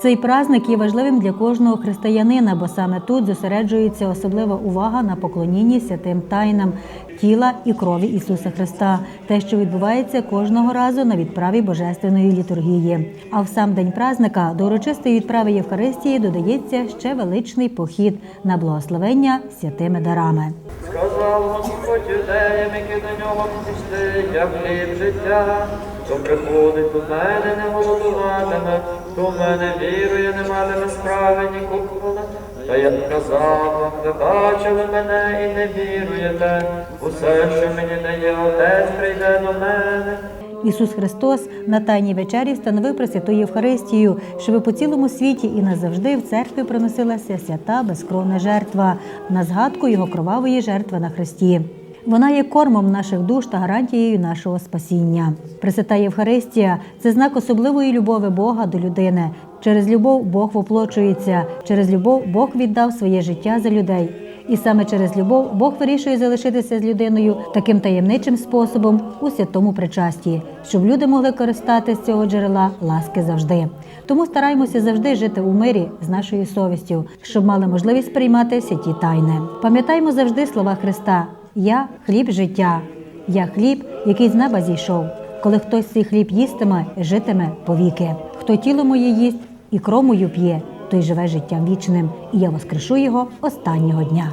Цей праздник є важливим для кожного християнина, бо саме тут зосереджується особлива увага на поклонінні святим тайнам тіла і крові Ісуса Христа, те, що відбувається кожного разу на відправі божественної літургії. А в сам день празника до урочистої відправи Євхаристії додається ще величний похід на благословення святими дарами. Сказав Господь юдеям, які до нього пішли, я хліб життя, хто приходить до мене, не голодуватиме, хто в мене вірує, не матиме справи ніколи. Та я казав вам, ви бачили мене і не віруєте, усе, що мені дає Отець, прийде до мене. Ісус Христос на Тайній вечері встановив Пресвяту Євхаристію, щоб по цілому світі і назавжди в церкві приносилася свята безкровна жертва на згадку Його кровавої жертви на Христі. Вона є кормом наших душ та гарантією нашого спасіння. Пресвята Євхаристія це знак особливої любові Бога до людини. Через любов Бог воплочується, через любов Бог віддав своє життя за людей. І саме через любов Бог вирішує залишитися з людиною таким таємничим способом у святому причасті, щоб люди могли користатися з цього джерела ласки завжди. Тому стараємося завжди жити у мирі з нашою совістю, щоб мали можливість приймати святі тайни. Пам'ятаємо завжди слова Христа: Я хліб життя, я хліб, який з неба зійшов. Коли хтось цей хліб їстиме, житиме повіки. Хто тіло моє їсть і кров мою п'є, той живе життям вічним, і я воскрешу його останнього дня.